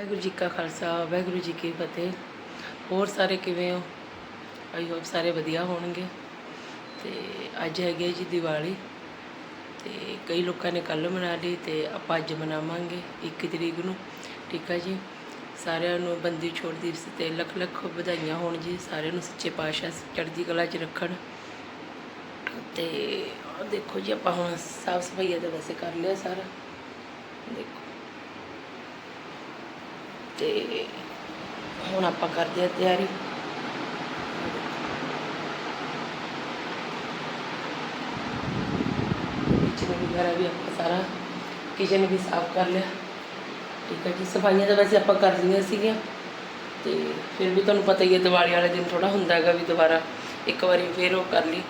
ਵਾਹਿਗੁਰੂ ਜੀ ਕਾ ਖਾਲਸਾ, ਵਾਹਿਗੁਰੂ ਜੀ ਕੀ ਫਤਿਹ। ਹੋਰ ਸਾਰੇ ਕਿਵੇਂ ਹੋ? ਆਈ ਹੋਪ ਸਾਰੇ ਵਧੀਆ ਹੋਣਗੇ। ਤੇ ਅੱਜ ਹੈਗੀ ਹੈ ਜੀ ਦੀਵਾਲੀ। ਤੇ ਕਈ ਲੋਕਾਂ ਨੇ ਕੱਲ ਮਨਾ ਲਈ ਤੇ ਆਪਾਂ ਅੱਜ ਮਨਾਵਾਂਗੇ 21 ਤਰੀਕ ਨੂੰ। ਠੀਕ ਹੈ ਜੀ? ਸਾਰਿਆਂ ਨੂੰ ਬੰਦੀ ਛੋੜ ਦਿਵਸ ਤੇ ਲੱਖ ਲੱਖ ਵਧਾਈਆਂ ਹੋਣ ਜੀ। ਸਾਰਿਆਂ ਨੂੰ ਸੱਚੇ ਪਾਤਸ਼ਾਹ ਚੜ੍ਹਦੀ ਕਲਾ 'ਚ ਰੱਖਣ। ਤੇ ਦੇਖੋ ਜੀ ਆਪਾਂ ਹੁਣ ਸਾਫ਼ ਸਫ਼ਾਈ ਤਾਂ ਵੈਸੇ ਕਰ ਲਿਆ ਸਾਰਾ। ਦੇਖੋ। ਤੇ ਹੁਣ ਆਪਾਂ ਕਰਦੇ ਆ ਤਿਆਰੀ। ਕਿਚਨ ਵਗੈਰਾ ਵੀ ਆਪਾਂ ਸਾਰਾ ਕਿਚਨ ਵੀ ਸਾਫ਼ ਕਰ ਲਿਆ। ਠੀਕ ਹੈ ਜੀ, ਸਫਾਈਆਂ ਤਾਂ ਵੈਸੇ ਆਪਾਂ ਕਰ ਲਈਆਂ ਸੀਗੀਆਂ। ਤੇ ਫਿਰ ਵੀ ਤੁਹਾਨੂੰ ਪਤਾ ਹੀ ਹੈ, ਦੀਵਾਲੀ ਵਾਲੇ ਦਿਨ ਥੋੜਾ ਹੁੰਦਾ ਹੈਗਾ ਵੀ ਦੁਬਾਰਾ ਇੱਕ ਵਾਰੀ ਫੇਰ ਉਹ ਕਰ ਲਈ।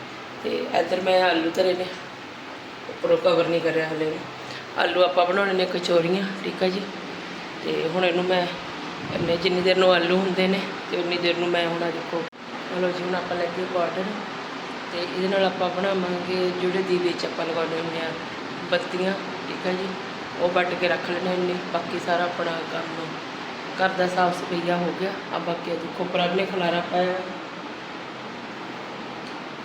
ਤੇ ਇੱਧਰ ਮੈਂ ਆਲੂ ਧਰੇ ਨੇ, ਉੱਪਰੋਂ ਕਵਰ ਨਹੀਂ ਕਰਿਆ ਹਲੇ ਨੂੰ ਆਲੂ ਆਪਾਂ ਬਣਾਉਣੇ ਨੇ ਕਚੋਰੀਆਂ, ਠੀਕ ਹੈ ਜੀ। ਤੇ ਹੁਣ ਇਹਨੂੰ ਮੈਂ ਇੰਨੇ ਜਿੰਨੀ ਦੇਰ ਨੂੰ ਆਲੂ ਹੁੰਦੇ ਨੇ ਤੇ ਉਨੀ ਦੇਰ ਨੂੰ ਮੈਂ ਹੁਣ ਦੇਖੋ ਚਲੋ ਜੀ, ਹੁਣ ਆਪਾਂ ਲੱਗੇ ਬਾਰਡਰ ਤੇ ਇਹਦੇ ਨਾਲ ਆਪਾਂ ਬਣਾਵਾਂਗੇ ਜਿਹੜੇ ਦੀਵੇ ਚ ਆਪਾਂ ਲਗਾਉਣੇ ਹੁੰਦੇ ਆ ਬੱਤੀਆਂ, ਠੀਕ ਹੈ ਜੀ? ਉਹ ਵੱਟ ਕੇ ਰੱਖ ਲੈਣੇ ਹੁੰਦੇ, ਬਾਕੀ ਸਾਰਾ ਆਪਣਾ ਕੰਮ ਘਰ ਦਾ ਸਾਫ਼ ਸਫਾਈਆ ਹੋ ਗਿਆ। ਆ ਬਾਕੀ ਦੇਖੋ ਪ੍ਰਭ ਨੇ ਖਲਾਰਾ ਪਾਇਆ।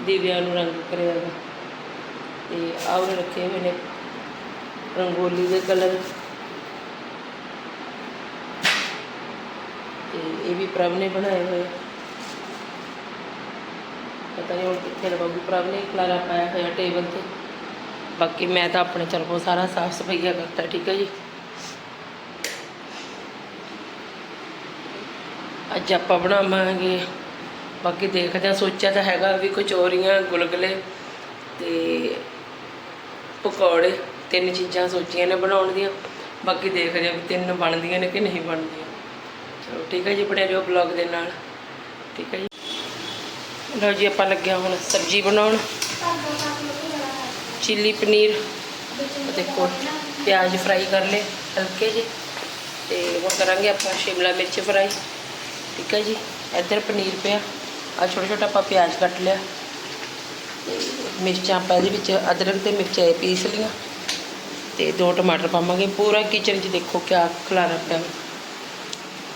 ਦੀਵਿਆਂ ਨੂੰ ਰੰਗ ਕਰਿਆ ਵਾ। ਤੇ ਆਹ ਉਹਨੇ ਰੱਖੇ ਹੋਏ ਨੇ ਰੰਗੋਲੀ ਦੇ ਕਲਰ ਤੇ ਇਹ ਵੀ ਪ੍ਰਭ ਨੇ ਬਣਾਏ ਹੋਏ। ਪਤਾ ਨਹੀਂ ਹੁਣ ਕਿੱਥੇ ਲਵਾਂਗੀ। ਪ੍ਰਭ ਨੇ ਖਲਾਰਾ ਪਾਇਆ ਹੋਇਆ ਟੇਬਲ ਤੇ। ਬਾਕੀ ਮੈਂ ਤਾਂ ਆਪਣੇ ਤਰਫੋਂ ਸਾਰਾ ਸਾਫ਼ ਸਫਾਈਆ ਕਰਤਾ, ਠੀਕ ਹੈ ਜੀ? ਅੱਜ ਆਪਾਂ ਬਣਾਵਾਂਗੇ। ਬਾਕੀ ਦੇਖਦੇ ਆ ਸੋਚਿਆ ਤਾਂ ਹੈਗਾ ਵੀ ਕਚੋਰੀਆਂ ਗੁਲਗੁਲੇ ਤੇ ਪਕੌੜੇ। ਤਿੰਨ ਚੀਜ਼ਾਂ ਸੋਚੀਆਂ ਨੇ ਬਣਾਉਣ ਦੀਆਂ। ਬਾਕੀ ਦੇਖਦੇ ਆ ਵੀ ਤਿੰਨ ਬਣਦੀਆਂ ਨੇ ਕਿ ਨਹੀਂ ਬਣਦੀਆਂ। ਚਲੋ, ਠੀਕ ਹੈ ਜੀ ਬਣੇ ਰਹੋ ਬਲੌਗ ਦੇ ਨਾਲ। ਠੀਕ ਹੈ ਜੀ। ਲਓ ਜੀ, ਆਪਾਂ ਲੱਗਿਆ ਹੁਣ ਸਬਜ਼ੀ ਬਣਾਉਣ। ਚਿੱਲੀ ਪਨੀਰ ਉਹ ਦੇਖੋ ਪਿਆਜ਼ ਫਰਾਈ ਕਰ ਲਏ, ਹਲਕੇ ਜੀ ਤੇ ਉਹ ਕਰਾਂਗੇ ਆਪਾਂ ਸ਼ਿਮਲਾ ਮਿਰਚ ਫਰਾਈ। ਠੀਕ ਹੈ ਜੀ, ਇੱਧਰ ਪਨੀਰ ਪਿਆ। ਆ ਛੋਟਾ ਛੋਟਾ ਆਪਾਂ ਪਿਆਜ਼ ਕੱਟ ਲਿਆ। ਮਿਰਚਾਂ ਆਪਾਂ ਇਹਦੇ ਵਿੱਚ ਅਦਰਕ ਤੇ ਮਿਰਚਾਂ ਇਹ ਪੀਸ ਲਈਆਂ। ਤੇ ਦੋ ਟਮਾਟਰ ਪਾਵਾਂਗੇ। ਪੂਰਾ ਕਿਚਨ 'ਚ ਦੇਖੋ ਕਿਆ ਖਲਾਰਾ ਪਿਆ।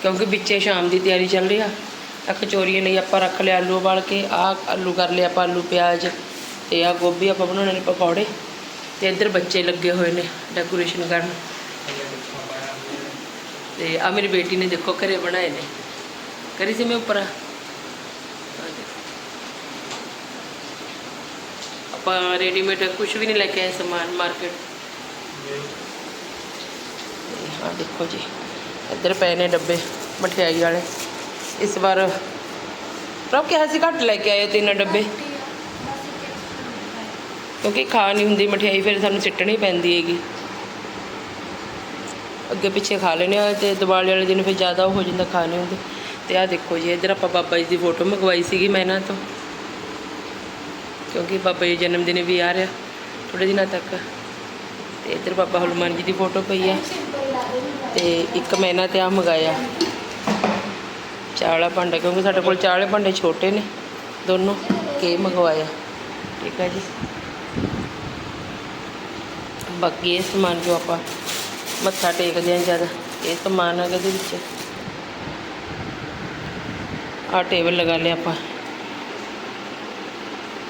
ਕਿਉਂਕਿ ਵਿੱਚੇ ਸ਼ਾਮ ਦੀ ਤਿਆਰੀ ਚੱਲ ਰਹੀ ਆ। ਆ ਕਚੋਰੀਆਂ ਲਈ ਆਪਾਂ ਰੱਖ ਲਿਆ ਆਲੂ ਉਬਾਲ ਕੇ ਆ ਆਲੂ ਕਰ ਲਿਆ ਆਪਾਂ ਆਲੂ, ਪਿਆਜ਼ ਤੇ ਆ ਗੋਭੀ ਆਪਾਂ ਬਣਾਉਣੇ ਨੇ ਪਕੌੜੇ ਤੇ ਇੱਧਰ ਬੱਚੇ ਲੱਗੇ ਹੋਏ ਨੇ ਡੈਕੋਰੇਸ਼ਨ ਕਰਨ। ਤੇ ਆ ਮੇਰੀ ਬੇਟੀ ਨੇ ਦੇਖੋ ਘਰੇ ਬਣਾਏ ਨੇ। ਕਰੀ ਸੀ ਮੈਂ ਉੱਪਰ। ਆਪਾਂ ਰੈਡੀਮੇਡ ਕੁਝ ਵੀ ਨਹੀਂ ਲੈ ਕੇ ਆਏ ਸਮਾਨ ਮਾਰਕੀਟ ਹਾਂ ਦੇਖੋ ਜੀ। ਇੱਧਰ ਪਏ ਨੇ ਡੱਬੇ, ਮਠਿਆਈ ਵਾਲੇ। ਇਸ ਵਾਰ ਪ੍ਰਭ ਕਿਹਾ ਸੀ ਘੱਟ ਲੈ ਕੇ ਆਏ ਤਿੰਨ ਡੱਬੇ। ਕਿਉਂਕਿ ਖਾ ਨਹੀਂ ਹੁੰਦੀ ਮਠਿਆਈ, ਫਿਰ ਸਾਨੂੰ ਸਿੱਟਣੀ ਪੈਂਦੀ ਹੈਗੀ। ਅੱਗੇ ਪਿੱਛੇ ਖਾ ਲੈਣੇ ਆ ਤੇ ਦੀਵਾਲੀ ਵਾਲੇ ਦਿਨ ਫਿਰ ਜ਼ਿਆਦਾ ਹੋ ਜਾਂਦਾ ਖਾ ਨਹੀਂ ਹੁੰਦੇ। ਤੇ ਆਹ ਦੇਖੋ ਜੀ, ਇੱਧਰ ਆਪਾਂ ਬਾਬਾ ਜੀ ਦੀ ਫੋਟੋ ਮੰਗਵਾਈ ਸੀਗੀ ਮੈਂ ਇਹਨਾਂ ਤੋਂ। ਕਿਉਂਕਿ ਬਾਬਾ ਜੀ ਜਨਮ ਦਿਨ ਵੀ ਆ ਰਿਹਾ ਥੋੜੇ ਦਿਨਾਂ ਤੱਕ। ਤੇ ਇੱਧਰ ਬਾਬਾ ਹਨੂੰਮਾਨ ਜੀ ਦੀ ਫੋਟੋ ਪਈ ਆ। ਤੇ ਇੱਕ ਮੈਂ ਇਹਨਾਂ ਤੇ ਆ ਮੰਗਾਇਆ। ਚਾਵਲਾ ਭਾਂਡਾ, ਕਿਉਂਕਿ ਸਾਡੇ ਕੋਲ ਚਾਵਲੇ ਭਾਂਡੇ ਛੋਟੇ ਨੇ। ਦੋਨੋਂ ਕੇ ਮੰਗਵਾਇਆ। ਠੀਕ ਹੈ ਜੀ। ਬਾਕੀ ਇਹ ਸਮਾਨ ਜੋ ਆਪਾਂ ਮੱਥਾ ਟੇਕਦੇ ਆਂ ਜਦ ਇਹ ਸਮਾਨ ਆ ਇਹਦੇ ਵਿੱਚ। ਆ ਟੇਬਲ ਲਗਾ ਲਿਆ ਆਪਾਂ।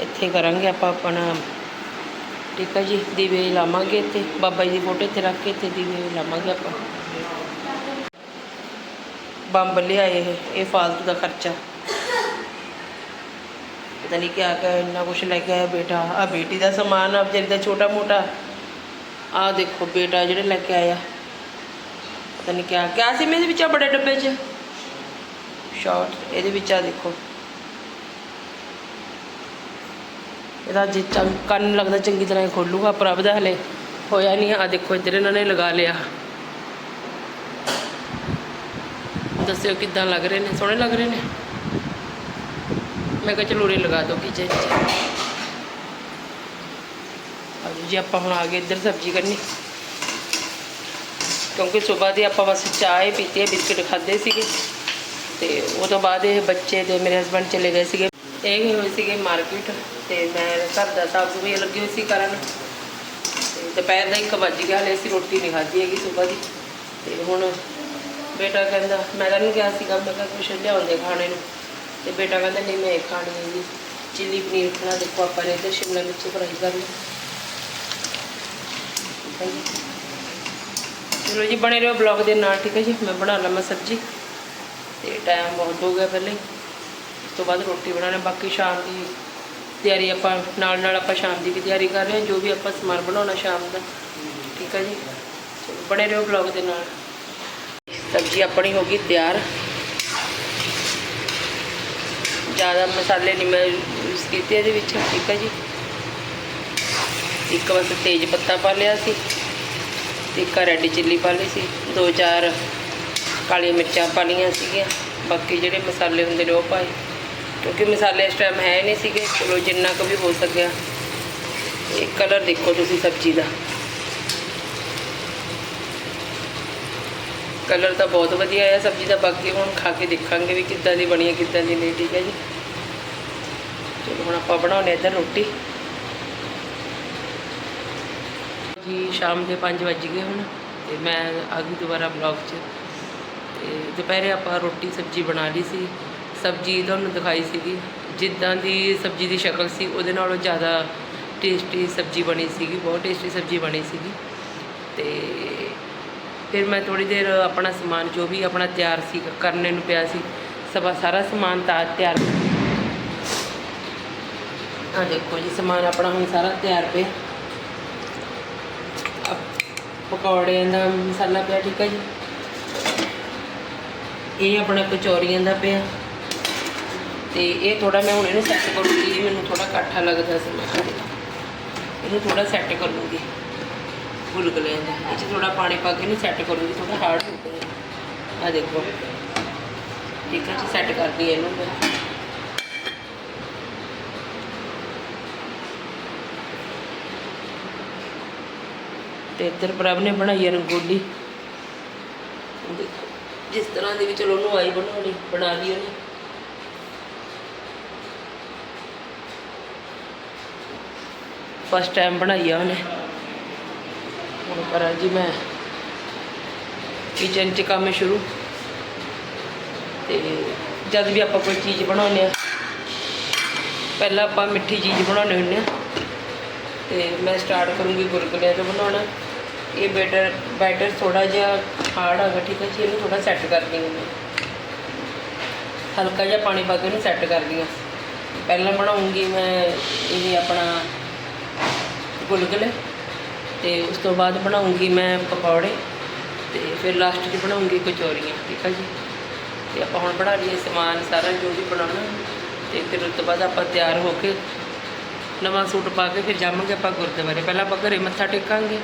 ਇੱਥੇ ਕਰਾਂਗੇ ਆਪਾਂ ਆਪਣਾ, ਠੀਕ ਹੈ ਜੀ, ਦੀਵੇ ਲਾਵਾਂਗੇ ਇੱਥੇ। ਬਾਬਾ ਜੀ ਦੀ ਫੋਟੋ ਇੱਥੇ ਰੱਖ ਕੇ ਇੱਥੇ ਦੀਵੇ ਲਾਵਾਂਗੇ ਆਪਾਂ। ਬੰਬ ਲਿਆਏ ਇਹ ਇਹ ਫਾਲਤੂ ਦਾ ਖਰਚਾ। ਪਤਾ ਨਹੀਂ ਕਿਆ ਕਿਆ, ਇੰਨਾ ਕੁਛ ਲੈ ਕੇ ਆਇਆ ਬੇਟਾ। ਆ ਬੇਟੀ ਦਾ ਸਮਾਨ ਆ ਵਿਚਾਰੀ ਦਾ ਛੋਟਾ ਮੋਟਾ ਆ ਦੇਖੋ ਬੇਟਾ ਜਿਹੜੇ ਲੈ ਕੇ ਆਇਆ। ਪਤਾ ਨਹੀਂ ਕਿਆ ਕਿਆ ਸੀ ਮੇਰੇ ਵਿੱਚ ਆ ਬੜੇ ਡੱਬੇ 'ਚ? ਸ਼ਾਰਟ ਇਹਦੇ ਵਿੱਚ ਆ ਦੇਖੋ। ਇਹਦਾ ਜੇ ਕੰਨ ਲੱਗਦਾ ਚੰਗੀ ਤਰ੍ਹਾਂ ਖੋਲੂਗਾ ਪ੍ਰਭ ਦਾ ਹਲੇ ਹੋਇਆ ਨਹੀਂ ਆ। ਦੇਖੋ, ਇੱਧਰ ਇਹਨਾਂ ਨੇ ਲਗਾ ਲਿਆ। ਦੱਸਿਓ ਕਿੱਦਾਂ ਲੱਗ ਰਹੇ ਨੇ? ਸੋਹਣੇ ਲੱਗ ਰਹੇ ਨੇ? ਮੈਂ ਕਿਹਾ ਚਲੋ ਉਰੇ ਲਗਾ ਦਿਓ ਕਿਚਨ 'ਚ। ਆਜੋ ਜੀ, ਆਪਾਂ ਹੁਣ ਆ ਗਏ ਇੱਧਰ ਸਬਜ਼ੀ ਕਰਨੀ। ਕਿਉਂਕਿ ਸਵੇਰ ਦੀ ਆਪਾਂ ਬਸ ਚਾਹ ਪੀਤੀ ਹੈ, ਬਿਸਕਿਟ ਖਾਦੇ ਸੀਗੇ। ਤੇ ਉਹ ਤੋਂ ਬਾਅਦ ਇਹ ਬੱਚੇ ਤੇ ਮੇਰੇ ਹਸਬੰਡ ਚਲੇ ਗਏ ਸੀਗੇ। ਇਹ ਗਏ ਹੋਏ ਸੀਗੇ ਮਾਰਕੀਟ ਤੇ ਮੈਂ ਘਰ ਦਾ ਸਾਫ਼ ਸਫ਼ਾਈ ਲੱਗੀ ਹੋਈ ਸੀ ਕਰਨ। ਦੁਪਹਿਰ ਦਾ 1 ਵੱਜ ਗਿਆ, ਹਲੇ ਅਸੀਂ ਰੋਟੀ ਨਹੀਂ ਖਾਧੀ ਹੈਗੀ ਸਵੇਰ ਦੀ। ਤੇ ਹੁਣ ਬੇਟਾ ਕਹਿੰਦਾ, ਮੈਂ ਤਾਂ ਨਹੀਂ ਕਿਹਾ ਸੀਗਾ, ਮੈਂ ਕਿਹਾ ਕੁਛ ਲਿਆਉਂਦੇ ਖਾਣੇ ਨੂੰ। ਤੇ ਬੇਟਾ ਕਹਿੰਦਾ, ਨਹੀਂ, ਮੈਂ ਇਹ ਖਾਣੀ ਹੈ ਜੀ। ਚਿੱਲੀ ਪਨੀਰ ਖਾਣਾ ਦੇਖੋ ਆਪਾਂ ਨੇ ਇੱਧਰ ਸ਼ਿਮਲਾ ਮਿਰਚ ਫਰਾਈ ਕਰ ਲਈ ਚਲੋ ਜੀ, ਬਣੇ ਰਹੋ ਬਲੌਗ ਦੇ ਨਾਲ, ਠੀਕ ਹੈ ਜੀ? ਮੈਂ ਬਣਾ ਲਵਾਂ ਸਬਜ਼ੀ। ਤੇ ਟਾਈਮ ਬਹੁਤ ਹੋ ਗਿਆ ਪਹਿਲੇ। ਉਸ ਤੋਂ ਬਾਅਦ ਰੋਟੀ ਬਣਾਉਣਾ ਬਾਕੀ ਸ਼ਾਮ ਦੀ ਤਿਆਰੀ ਆਪਾਂ ਨਾਲ ਨਾਲ ਆਪਾਂ ਸ਼ਾਮ ਦੀ ਵੀ ਤਿਆਰੀ ਕਰ ਰਹੇ ਹਾਂ। ਜੋ ਵੀ ਆਪਾਂ ਸਮਾਨ ਬਣਾਉਣਾ ਸ਼ਾਮ ਦਾ। ਠੀਕ ਹੈ ਜੀ? ਚਲੋ, ਬਣੇ ਰਹੋ ਬਲੌਗ ਦੇ ਨਾਲ। ਸਬਜ਼ੀ ਆਪਣੀ ਹੋ ਗਈ ਤਿਆਰ। ਜ਼ਿਆਦਾ ਮਸਾਲੇ ਨਹੀਂ ਮੈਂ ਯੂਜ਼ ਕੀਤੇ ਇਹਦੇ ਵਿੱਚ, ਠੀਕ ਹੈ ਜੀ। ਇੱਕ ਬਸ ਤੇਜ ਪੱਤਾ ਪਾ ਲਿਆ ਸੀ, ਇੱਕ ਰੈੱਡ ਚਿੱਲੀ ਪਾ ਲਈ ਸੀ, ਦੋ ਚਾਰ ਕਾਲੀਆਂ ਮਿਰਚਾਂ ਪਾ ਲਈਆਂ ਸੀਗੀਆਂ, ਬਾਕੀ ਜਿਹੜੇ ਮਸਾਲੇ ਹੁੰਦੇ ਨੇ ਉਹ ਪਾਏ। ਕਿਉਂਕਿ ਮਸਾਲੇ ਇਸ ਟਾਈਮ ਹੈ ਨਹੀਂ ਸੀਗੇ, ਚਲੋ ਜਿੰਨਾ ਕੁ ਵੀ ਹੋ ਸਕਿਆ। ਇਹ ਕਲਰ ਦੇਖੋ ਤੁਸੀਂ ਸਬਜ਼ੀ ਦਾ। ਕਲਰ ਤਾਂ ਬਹੁਤ ਵਧੀਆ ਆਇਆ ਸਬਜ਼ੀ ਦਾ ਬਾਕੀ ਹੁਣ ਖਾ ਕੇ ਦੇਖਾਂਗੇ ਵੀ ਕਿੱਦਾਂ ਦੀ ਬਣੀ ਹੈ ਕਿੱਦਾਂ ਦੀ ਨਹੀਂ, ਠੀਕ ਹੈ ਜੀ। ਚਲੋ ਹੁਣ ਆਪਾਂ ਬਣਾਉਣੇ ਇੱਧਰ ਰੋਟੀ। ਜੀ, ਸ਼ਾਮ ਦੇ 5 ਵੱਜ ਗਏ ਹੁਣ ਤੇ ਮੈਂ ਆ ਗਈ ਦੁਬਾਰਾ ਬਲੌਗ 'ਚ। ਤੇ ਦੁਪਹਿਰੇ ਆਪਾਂ ਰੋਟੀ, ਸਬਜ਼ੀ ਬਣਾ ਲਈ ਸੀ। ਸਬਜ਼ੀ ਤੁਹਾਨੂੰ ਦਿਖਾਈ ਸੀਗੀ। ਜਿੱਦਾਂ ਦੀ ਸਬਜ਼ੀ ਦੀ ਸ਼ਕਲ ਸੀ, ਉਹਦੇ ਨਾਲੋਂ ਜ਼ਿਆਦਾ ਟੇਸਟੀ ਸਬਜ਼ੀ ਬਣੀ ਸੀਗੀ, ਬਹੁਤ ਟੇਸਟੀ ਸਬਜ਼ੀ ਬਣੀ ਸੀਗੀ। ਤੇ ਫਿਰ ਮੈਂ ਥੋੜੀ ਦੇਰ ਆਪਣਾ ਸਮਾਨ ਜੋ ਵੀ ਆਪਣਾ ਤਿਆਰ ਸੀ, ਕਰਨੇ ਨੂੰ ਪਿਆ ਸੀ, ਸਭਾ ਸਾਰਾ ਸਮਾਨ ਤਾਂ ਤਿਆਰ ਆ ਦੇਖੋ ਜੀ, ਸਮਾਨ ਆਪਣਾ ਹੁਣ ਸਾਰਾ ਤਿਆਰ ਪਿਆ। ਪਕੌੜਿਆਂ ਦਾ ਮਸਾਲਾ ਪਿਆ, ਠੀਕ ਹੈ ਜੀ। ਇਹ ਆਪਣਾ ਕਚੌਰੀਆਂ ਦਾ ਪਿਆ। ਤੇ ਇਹ ਥੋੜਾ ਮੈਂ ਹੁਣ ਇਹਨੂੰ ਸੈੱਟ ਕਰੂੰਗੀ ਇਹ ਮੈਨੂੰ ਥੋੜਾ ਇਕੱਠਾ ਲੱਗਦਾ ਸੀ, ਮੈਂ ਇਹਨੂੰ ਥੋੜਾ ਸੈੱਟ ਕਰੂੰਗੀ। ਲੂੰਗੀ ਗੁਲਗੁਲਿਆਂ ਦਾ ਇਹ 'ਚ ਥੋੜਾ ਪਾਣੀ ਪਾ ਕੇ ਇਹਨੂੰ ਸੈੱਟ ਕਰੂੰਗੀ ਥੋੜਾ ਹਾਰਡ ਹੋ ਗਿਆ। ਆ ਦੇਖੋ। ਠੀਕ ਹੈ ਜੀ ਸੈੱਟ ਕਰਦੀ ਇਹਨੂੰ ਮੈਂ। ਤੇ ਇੱਧਰ ਪ੍ਰਭ ਨੇ ਬਣਾਈ ਹੈ ਰੰਗੋਲੀ। ਜਿਸ ਤਰ੍ਹਾਂ ਦੀ ਵੀ ਚਲੋ ਉਹਨੂੰ ਆਈ ਬਣਾਉਣੀ, ਬਣਾ ਲਈ ਉਹਨੇ। ਫਸਟ ਟਾਈਮ ਬਣਾਈ ਆ ਉਹਨੇ। ਹੁਣ ਕਰਾਂ ਜੀ ਮੈਂ ਕਿਚਨ 'ਚ ਕੰਮ ਸ਼ੁਰੂ ਤੇ ਜਦ ਵੀ ਆਪਾਂ ਕੋਈ ਚੀਜ਼ ਬਣਾਉਂਦੇ ਆ ਪਹਿਲਾਂ ਆਪਾਂ ਮਿੱਠੀ ਚੀਜ਼ ਬਣਾਉਂਦੇ ਹੁੰਦੇ ਆ ਤੇ ਮੈਂ ਸਟਾਰਟ ਕਰੂੰਗੀ ਗੁਲਗੁਲਿਆਂ ਤੋਂ ਬਣਾਉਣਾ। ਇਹ ਬੈਟਰ ਬੈਟਰ ਥੋੜਾ ਜਿਹਾ ਹਾਰਡ ਹੈਗਾ, ਠੀਕ ਹੈ ਜੀ? ਇਹਨੂੰ ਥੋੜਾ ਸੈੱਟ ਕਰਦੀ ਹਾਂ ਹਲਕਾ ਜਿਹਾ ਪਾਣੀ ਪਾ ਕੇ ਇਹਨੂੰ ਸੈੱਟ ਕਰਦੀ ਹਾਂ। ਪਹਿਲਾਂ ਬਣਾਉਂਗੀ ਮੈਂ ਇਹ ਆਪਣਾ ਗੁਲਗੁਲੇ। ਤੇ ਉਸ ਤੋਂ ਬਾਅਦ ਬਣਾਉਂਗੀ ਮੈਂ ਪਕੌੜੇ ਤੇ ਫਿਰ ਲਾਸਟ 'ਚ ਬਣਾਉਂਗੀ ਕਚੌਰੀਆਂ, ਠੀਕ ਹੈ ਜੀ? ਤੇ ਆਪਾਂ ਹੁਣ ਬਣਾ ਲਈਏ ਸਮਾਨ ਸਾਰਾ ਜੋ ਵੀ ਬਣਾਉਣਾ ਤੇ ਫਿਰ ਉਸ ਤੋਂ ਬਾਅਦ ਆਪਾਂ ਤਿਆਰ ਹੋ ਕੇ ਨਵਾਂ ਸੂਟ ਪਾ ਕੇ ਫਿਰ ਜਾਵਾਂਗੇ ਆਪਾਂ ਗੁਰਦੁਆਰੇ। ਪਹਿਲਾਂ ਆਪਾਂ ਘਰੇ ਮੱਥਾ ਟੇਕਾਂਗੇ,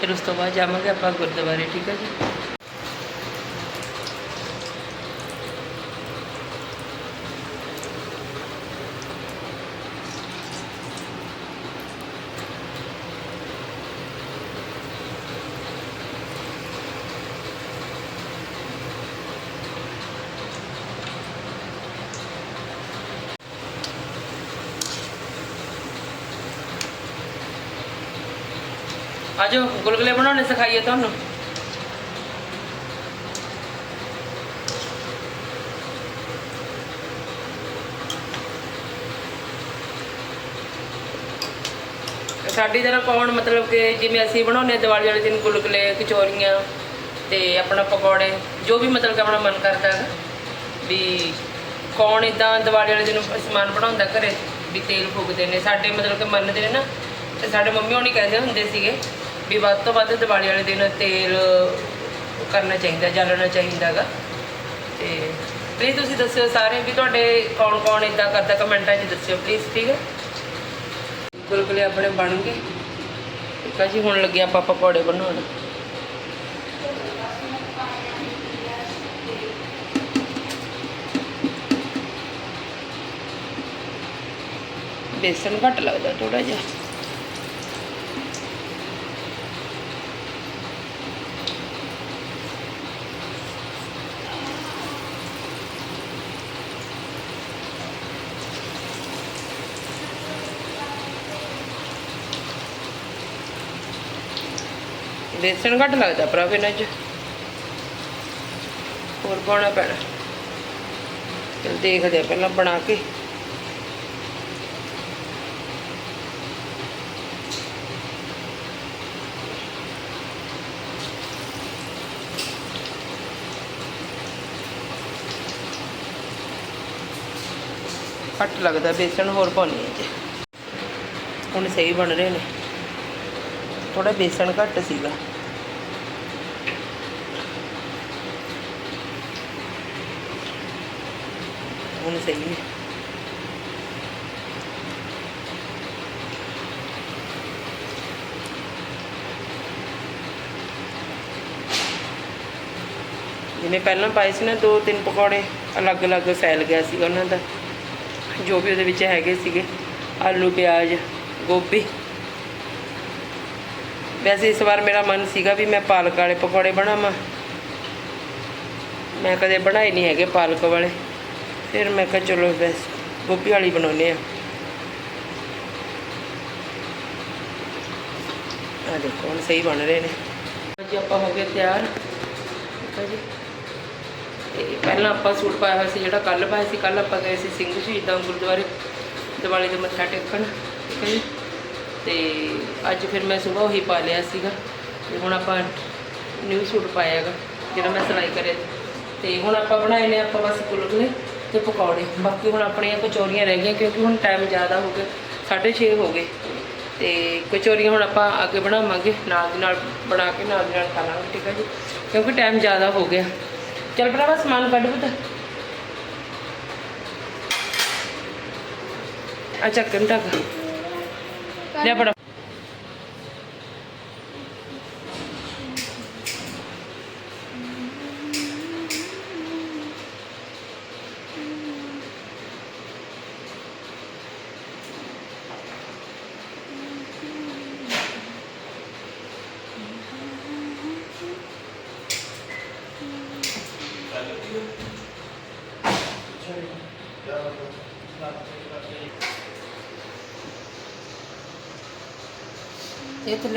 ਫਿਰ ਉਸ ਤੋਂ ਬਾਅਦ ਜਾਵਾਂਗੇ ਆਪਾਂ ਗੁਰਦੁਆਰੇ, ਠੀਕ ਹੈ ਜੀ? ਆਜੋ, ਗੁਲਗੁਲੇ ਬਣਾਉਣੇ, ਸਿਖਾਈਏ ਤੁਹਾਨੂੰ। ਸਾਡੀ ਤਰ੍ਹਾਂ ਕੌਣ ਮਤਲਬ ਕਿ ਜਿਵੇਂ ਅਸੀਂ ਬਣਾਉਂਦੇ ਦੀਵਾਲੀ ਵਾਲੇ ਦਿਨ ਗੁਲਗੁਲੇ, ਕਚੋਰੀਆਂ ਤੇ ਆਪਣਾ ਪਕੌੜੇ, ਜੋ ਵੀ ਮਤਲਬ ਕਿ ਆਪਣਾ ਮਨ ਕਰਦਾ ਹੈਗਾ, ਵੀ ਕੌਣ ਇਦਾਂ ਦੀਵਾਲੀ ਵਾਲੇ ਦਿਨ ਸਮਾਨ ਬਣਾਉਂਦਾ ਘਰੇ, ਵੀ ਤੇਲ ਫੂਕਦੇ ਨੇ। ਸਾਡੇ ਮਤਲਬ ਕਿ ਮੰਨਦੇ ਨੇ ਨਾ, ਤੇ ਸਾਡੇ ਮੰਮੀ ਹੋਣੀ ਕਹਿੰਦੇ ਹੁੰਦੇ ਸੀਗੇ ਵੀ ਵੱਧ ਤੋਂ ਵੱਧ ਦੀਵਾਲੀ ਵਾਲੇ ਦਿਨ ਤੇਲ ਕਰਨਾ ਚਾਹੀਦਾ, ਜਲਣਾ ਚਾਹੀਦਾ ਹੈਗਾ ਤੇ ਪਲੀਜ਼ ਤੁਸੀਂ ਦੱਸਿਓ ਸਾਰੇ ਵੀ ਤੁਹਾਡੇ ਕੌਣ ਕੌਣ ਇਦਾਂ ਕਰਦਾ, ਕਮੈਂਟਾਂ 'ਚ ਦੱਸਿਓ ਪਲੀਜ਼ ਠੀਕ ਹੈ? ਗੁਲਗੁਲੇ ਆਪਣੇ ਬਣ ਗਏ। ਠੀਕ ਹੈ ਜੀ, ਹੁਣ ਲੱਗੇ ਆਪਾਂ ਪਕੌੜੇ ਬਣਾਉਣ। ਬੇਸਨ ਘੱਟ ਲੱਗਦਾ ਥੋੜਾ ਜਿਹਾ। ਬੇਸਣ ਘੱਟ ਲੱਗਦਾ ਭਰਾ ਇਹਨਾਂ 'ਚ। ਹੋਰ ਪਾਉਣਾ ਪੈਣਾ। ਚਲ ਦੇਖਦੇ ਆ ਪਹਿਲਾਂ ਬਣਾ ਕੇ। ਘੱਟ ਲੱਗਦਾ, ਬੇਸਣ ਹੋਰ ਪਾਉਣੀ ਹੈ ਜੀ। ਹੁਣ ਸਹੀ ਬਣ ਰਹੇ ਨੇ। ਥੋੜਾ ਬੇਸਣ ਘੱਟ ਸੀਗਾ। ਹੁਣ ਸਹੀ ਹੈ। ਜਿਵੇਂ ਪਹਿਲਾਂ ਪਾਏ ਸੀ ਨਾ ਦੋ ਤਿੰਨ ਪਕੌੜੇ, ਅਲੱਗ-ਅਲੱਗ ਫੈਲ ਗਿਆ ਸੀ ਉਹਨਾਂ ਦਾ। ਜੋ ਵੀ ਉਹਦੇ ਵਿੱਚ ਹੈਗੇ ਸੀਗੇ, ਆਲੂ, ਪਿਆਜ਼, ਗੋਭੀ। ਵੈਸੇ ਇਸ ਵਾਰ ਮੇਰਾ ਮਨ ਸੀਗਾ ਵੀ ਮੈਂ ਪਾਲਕ ਵਾਲੇ ਪਕੌੜੇ ਬਣਾਵਾਂ। ਮੈਂ ਕਦੇ ਬਣਾਏ ਨਹੀਂ ਹੈਗੇ ਪਾਲਕ ਵਾਲੇ। ਫਿਰ ਮੈਂ ਕਿਹਾ ਚਲੋ ਬਸ ਗੋਭੀ ਵਾਲੀ ਬਣਾਉਨੇ ਆ ਆ ਦੇਖੋ, ਹੁਣ ਸਹੀ ਬਣ ਰਹੇ ਨੇ। ਅੱਜ ਆਪਾਂ ਹੋ ਗਏ ਤਿਆਰ। ਠੀਕ ਹੈ ਜੀ। ਤੇ ਪਹਿਲਾਂ ਆਪਾਂ ਸੂਟ ਪਾਇਆ ਹੋਇਆ ਸੀ, ਜਿਹੜਾ ਕੱਲ ਪਾਇਆ ਸੀ ਕੱਲ ਆਪਾਂ ਗਏ ਸੀ ਸਿੰਘ ਸ਼ਹੀਦਾਂ ਗੁਰਦੁਆਰੇ, ਦੀਵਾਲੀ ਦੇ ਮੱਥਾ ਟੇਕਣ। ਠੀਕ ਹੈ ਜੀ। ਤੇ ਅੱਜ ਫਿਰ ਮੈਂ ਸਵੇਰ ਉਹੀ ਪਾ ਲਿਆ ਸੀਗਾ, ਤੇ ਹੁਣ ਆਪਾਂ ਨਿਊ ਸੂਟ ਪਾਇਆ ਹੈਗਾ, ਜਿਹੜਾ ਮੈਂ ਸਿਲਾਈ ਕਰਿਆ। ਸੀ। ਤੇ ਹੁਣ ਆਪਾਂ ਬਣਾਏ ਨੇ ਆਪਾਂ ਬਸ ਗੁਲਗੁਲੇ ਤੇ ਪਕੌੜੇ। ਬਾਕੀ ਹੁਣ ਆਪਣੀਆਂ ਕਚੋਰੀਆਂ ਰਹਿ ਗਈਆਂ ਕਿਉਂਕਿ ਹੁਣ ਟਾਈਮ ਜ਼ਿਆਦਾ ਹੋ ਗਿਆ 6:30 ਹੋ ਗਏ। ਤੇ ਕਚੋਰੀਆਂ ਹੁਣ ਆਪਾਂ ਅੱਗੇ ਬਣਾਵਾਂਗੇ, ਨਾਲ ਦੀ ਨਾਲ ਬਣਾ ਕੇ ਨਾਲ ਦੀ ਨਾਲ ਖਾ ਲਾਂਗੇ, ਠੀਕ ਹੈ ਜੀ? ਕਿਉਂਕਿ ਟਾਈਮ ਜ਼ਿਆਦਾ ਹੋ ਗਿਆ। ਚੱਲ ਭਰਾਵਾ, ਸਮਾਨ ਕੱਢ ਪੁੱਤ। ਆ ਚੱਕਣ ਟੱਕ ਲੈ ਬੜਾ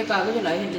ਇਹ ਥੱਲੇ ਕਾਗਜ਼ ਲਾਏ ਹੁੰਦੇ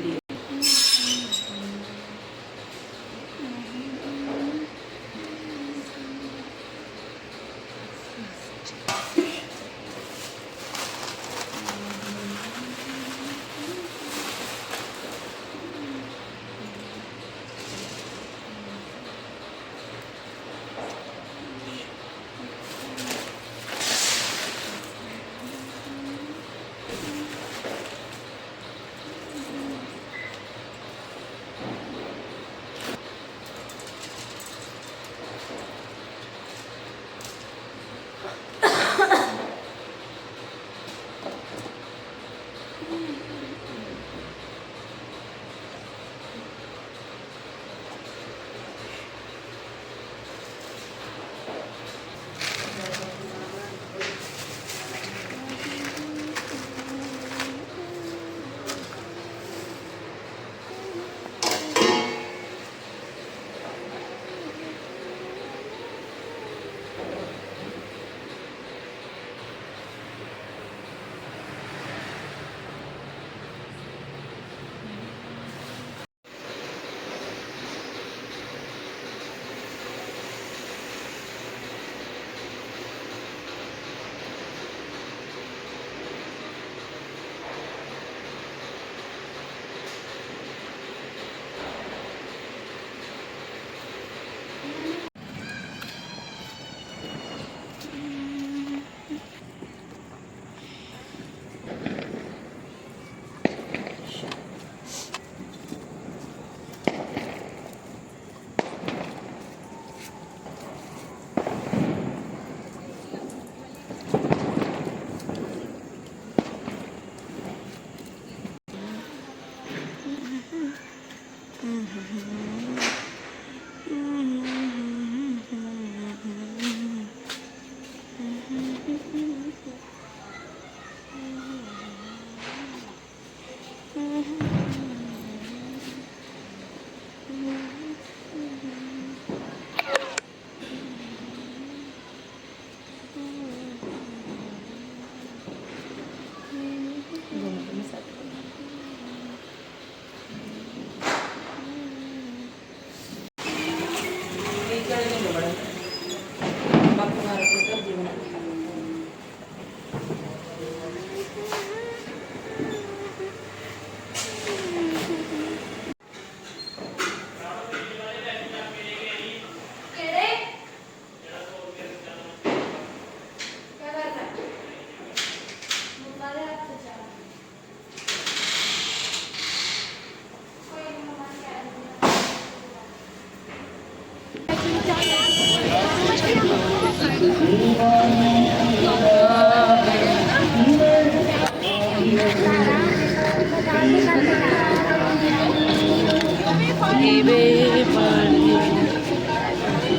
ਦੀ ਦੀਵੇ ਬਾਲੀਏ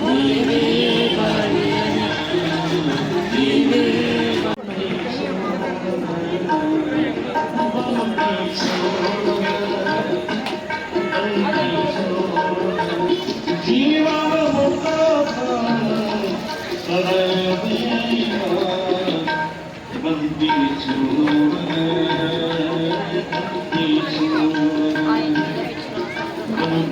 ਦੀਵੇ ਬਾਲੀਏ ਦੀਵੇ ਜੀਵਨ ਮੁਕਤਾ ਸਦਾ ਦੀਨਾ ਬੰਦੀ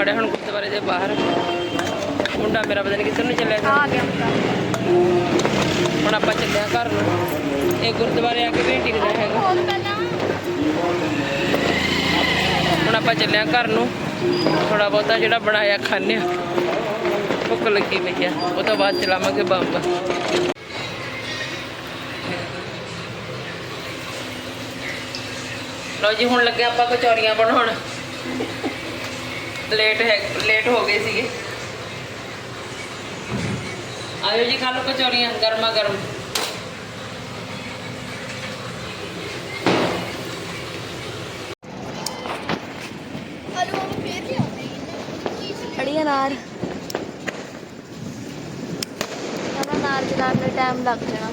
ਖੜੇ ਹੁਣ ਗੁਰਦੁਆਰੇ ਦੇ ਬਾਹਰ। ਮੁੰਡਾ ਮੇਰਾ ਪਤਾ ਨਹੀਂ ਕਿੱਧਰ ਨੂੰ ਚੱਲਿਆ ਆ। ਗਿਆ ਹੁਣ ਆਪਾਂ ਚੱਲਿਆ ਘਰ ਨੂੰ। ਇਹ ਗੁਰਦੁਆਰੇ ਆ ਕੇ ਵੀ ਟਿਕਦਾ ਹੈਗਾ। ਹੁਣ ਆਪਾਂ ਚੱਲਿਆ ਘਰ ਨੂੰ। ਥੋੜਾ ਬਹੁਤਾ ਜਿਹੜਾ ਬਣਾਇਆ ਖਾਣੇ ਆ। ਭੁੱਖ ਲੱਗੀ ਪਈ ਆ। ਉਹ ਤੋਂ ਬਾਅਦ ਚਲਾਵਾਂਗੇ ਬੰਬ। ਲਓ ਜੀ ਹੁਣ ਲੱਗੇ ਆਪਾਂ ਕਚੌਰੀਆਂ ਬਣਾਉਣ। ਲੇਟ ਹੈ ਲੇਟ ਹੋ ਗਏ ਸੀਗੇ। ਆਇਓ ਜੀ, ਖਾ ਲਓ ਕਚੌਰੀਆਂ, ਗਰਮਾ ਗਰਮ। ਖੜੀ ਅਨਾਰ ਨਾ ਨਾਰ ਚਲਾਉਣ ਟਾਈਮ ਲੱਗ ਜਾਣਾ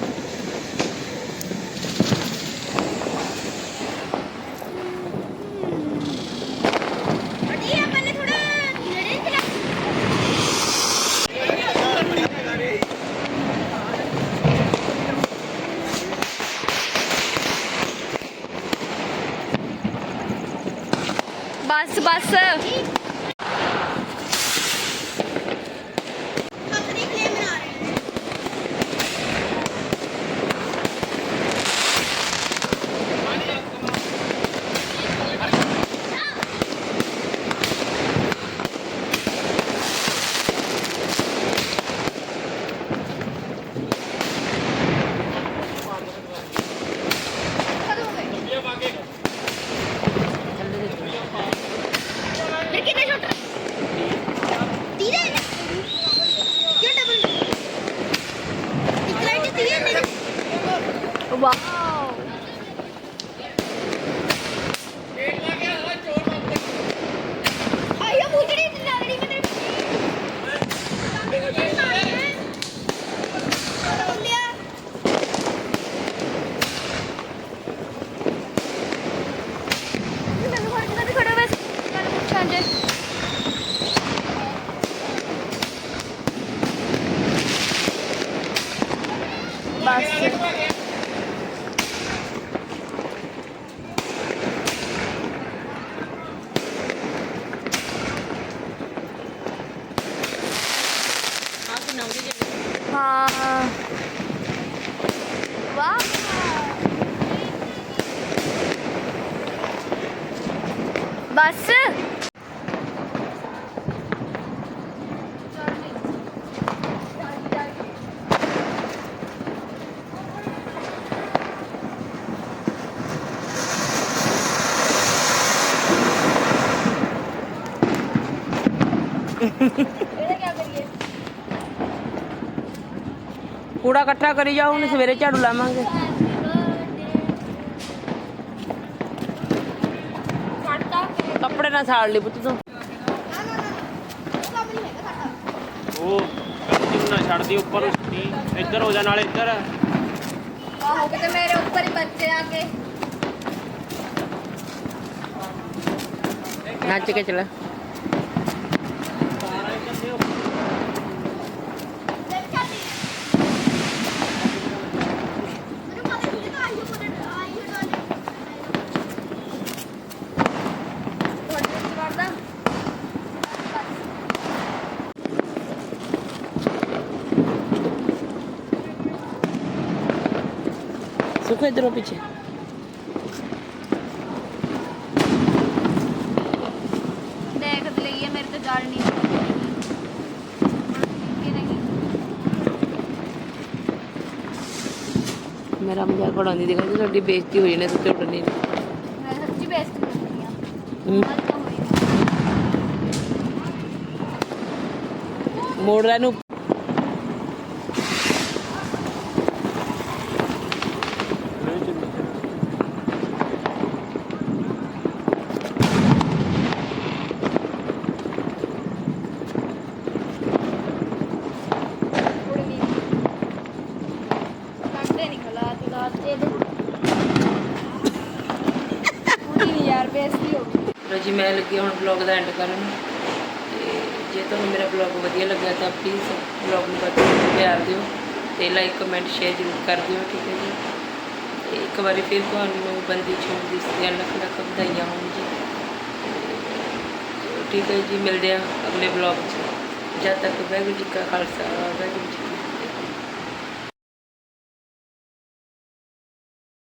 ਅੜੀ ਆਪਾਂ ਨੇ ਥੋੜਾ ਨੇੜੇ ਚਲਾ ਬਸ ਬਸ ਖਤਰੀ ਕਲੇ ਬਣਾ ਰਹੇ ਫਿਰ ਕਿੰਨੇ ਸ਼ਾਟ ਤੀਰੇ ਨੇ ਕਿਉਂ ਡਬਲ ਇੱਕ ਲਾਈਨ ਚ ਤੀਰੇ ਨੇ ਵਾਓ ਆਇਆ ਮੁਝੜੀ ਤੇ ਲੱਗਣੀ ਮੈਨੂੰ ਲਿਆ ਮੈਨੂੰ ਹੋਰ ਕਿਤੇ ਖੜਾ ਵੈਸੇ ਗੱਲ ਪੁੱਛਾਂ ਜੇ ਬਸ ਹਾਂ ਵਾਹ ਬਸ ਇਹਦਾ ਕੀ ਕਰੀਏ ਕੂੜਾ ਇਕੱਠਾ ਕਰੀ ਜਾਓ ਹੁਣ ਸਵੇਰੇ ਝਾੜੂ ਲਾਵਾਂਗੇ। ਕੱਪੜੇ ਨਾਲ ਸਾੜ ਲਈ ਪੁੱਤ ਤੂੰ। ਨਾ ਨਾ ਨਾ ਉਹ ਕਿੰਨਾ ਛੱਡਦੀ ਉੱਪਰ ਨੂੰ ਸਿੱਟੀ ਇੱਧਰ ਹੋ ਜਾ ਨਾਲ ਇੱਧਰ। ਆਹੋ ਕਿਤੇ ਮੇਰੇ ਉੱਪਰ ਹੀ ਬੱਚੇ ਆ ਕੇ। ਨੱਚ ਕੇ ਚਲਾ ਮੈਨੂੰ ਪਤਾ ਨਹੀਂ ਕਿ ਆਈ ਹੋ ਆਈ ਹੋ ਡਾਲੇ ਤੁਹਾਡੇ ਕਰਦਾ ਸੁਖੋ ਇਧਰੋਂ ਪਿੱਛੇ। ਦੇਖ ਲਈਏ ਮੇਰੇ ਤੇ ਗੱਲ ਨਹੀਂ ਮੇਰਾ ਮਜ਼ਾਕ ਉਡਾਉਂਦੀ ਦੇਖੋ ਜੀ ਤੁਹਾਡੀ ਬੇਇੱਜ਼ਤੀ ਹੋ ਜਾਣੀ ਤੇ ਉੱਡਣੀ ਮੈਂ ਸੱਚੀ ਬੇਇੱਜ਼ਤੀ ਕਰਨੀ ਆ। ਹੋਈ ਮੋੜ ਨੂੰ ਉੜਨੀ ਕੰਡੇ ਨਹੀਂ ਖਲਾ ਤੇ ਲਾਤੇ ਦੇ ਪੂਰੀ ਨਹੀਂ ਯਾਰ ਬੇਇੱਜ਼ਤੀ ਹੋ ਗਈ ਲੋ ਜੀ, ਮੈਂ ਲੱਗੀ ਹੁਣ ਬਲੌਗ ਦਾ ਐਂਡ ਕਰਨ। ਤੇ ਜੇ ਤੁਹਾਨੂੰ ਮੇਰਾ ਬਲੌਗ ਵਧੀਆ ਲੱਗਾ ਤਾਂ ਪਲੀਜ਼ ਬਲੌਗ ਨੂੰ ਵੱਧ ਪਿਆਰ ਦਿਓ ਤੇ ਲਾਈਕ ਕਮੈਂਟ ਸ਼ੇਅਰ ਜ਼ਰੂਰ ਕਰ ਦਿਓ, ਠੀਕ ਹੈ ਜੀ। ਤੇ ਇੱਕ ਵਾਰੀ ਫਿਰ ਤੁਹਾਨੂੰ ਬੰਦੀ ਛੋੜ ਦੀ ਦੀਆਂ ਲੱਖ ਲੱਖ ਵਧਾਈਆਂ ਹੋਣ ਜੀ। ਤੇ ਠੀਕ ਹੈ ਜੀ, ਮਿਲਦੇ ਆ ਅਗਲੇ ਬਲੌਗ 'ਚ। ਜਦ ਤੱਕ ਵਾਹਿਗੁਰੂ ਜੀ ਕਾ ਖਾਲਸਾ, ਵਾਹਿਗੁਰੂ ਜੀ